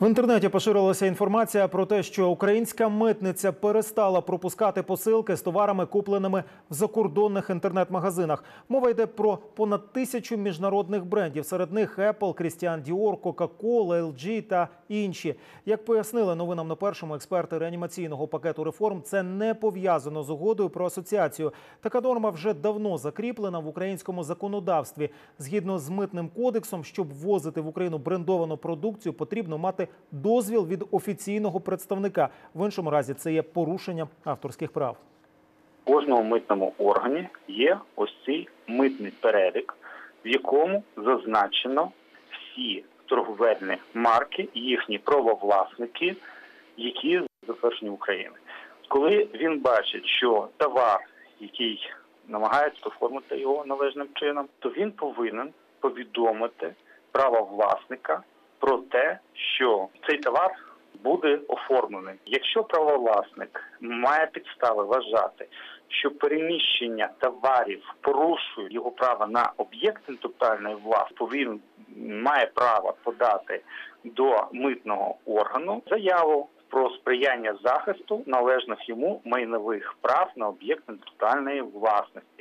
В інтернеті поширилася інформація про те, що українська митниця перестала пропускати посилки з товарами, купленими в закордонних інтернет-магазинах. Мова йде про понад тисячу міжнародних брендів. Серед них Apple, Christian Dior, Coca-Cola, LG та інші. Як пояснили новинам на першому експерти реанімаційного пакету реформ, це не пов'язано з угодою про асоціацію. Така норма вже давно закріплена в українському законодавстві. Згідно з митним кодексом, щоб ввозити в Україну брендовану продукцію, потрібно мати дозвіл від офіційного представника. В іншому разі це є порушенням авторських прав. В кожному митному органі є ось цей митний перелік, в якому зазначено всі торговельні марки, їхні правовласники, які затверджені України. Коли він бачить, що товар, який намагається оформити його належним чином, то він повинен повідомити правовласника про те, що цей товар буде оформлений. Якщо правовласник має підстави вважати, що переміщення товарів порушує його право на об'єкт інтелектуальної власності, то він має право подати до митного органу заяву про сприяння захисту належних йому майнових прав на об'єкт інтелектуальної власності.